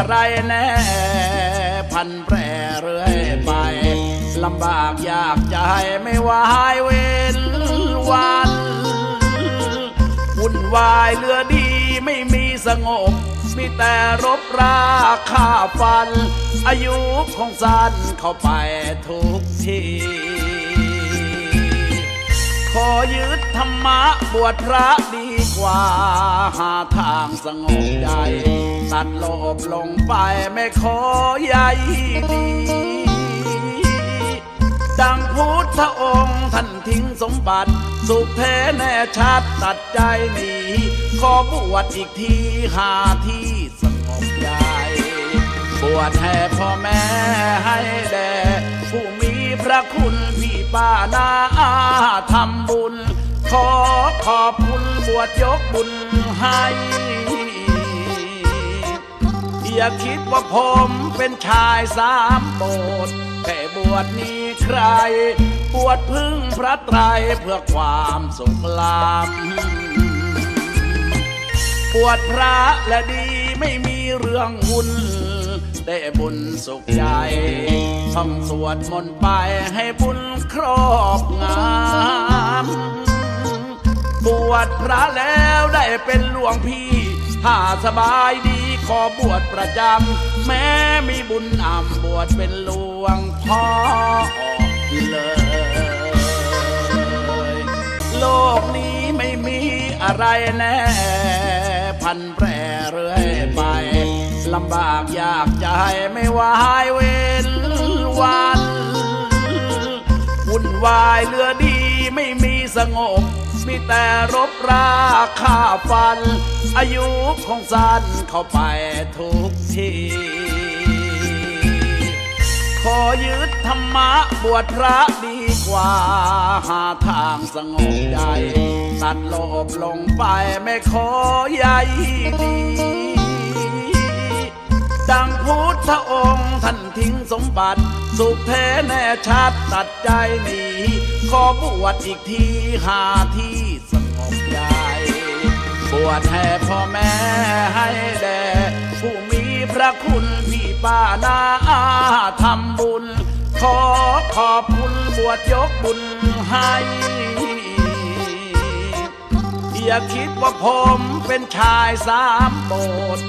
อะไรแน่ พันแปรเรื่อยไปลำบากยากใจไม่วายเว้นวันวุ่นวายเรือดีไม่มีสงบ มีแต่รบราฆ่าฟัน อายุของสันเข้าไปทุกที ขอยึดธรรมะบวชพระดีกว่า หาทางสงบใจตัดโลภลงไปไม่ขอใยดีดังพุทธองค์ท่านทิ้งสมบัติ สุขแท้แน่ชัดตัดใจหนีขอบวชอีกทีหาที่สงบใจบวชให้พ่อแม่ให้แด่ผู้มีพระคุณพี่ ป้านาทำบุญ ขอขอบคุณบวชยกบุญให้อย่าคิดว่าผมเป็นชายสามโบสถ์แค่บวชนี้ใคร บวชพึ่งพระไตรเพื่อความสุขลำปวดพระและดีไม่มีเรื่องวุ่น ได้บุญสุขใจท่องสวดมนต์ไปให้บุญครอบงามบวชพระแล้วได้เป็นหลวงพี่ ถ้าสบายดีขอบวชประจำ แม้มีบุญอ่ำบวชเป็นหลวงพ่อเลย โลกนี้ไม่มีอะไรแน่ พันแปรเรื่อยไป ลำบากยากใจไม่วายเว้นวันวุ่นวายเรือดีไม่มีสงบ มีแต่รบราฆ่าฟัน อายุของสันเข้าไปทุกทีขอยึดธรรมะบวชพระดีกว่า หาทางสงบใจตัดโลภลงไปไม่ขอใยดี พุทธองค์ท่านทิ้งสมบัติ สุขแท้แน่ชัดตัดใจหนีขอบวชอีกทีหาที่สงบใจบวชให้พ่อแม่ให้แด่ผู้มีพระคุณพี่ป้านาอาทำบุญ ขอขอบคุณบวชยกบุญให้อย่าคิดว่าผมเป็นชายสามโบสถ์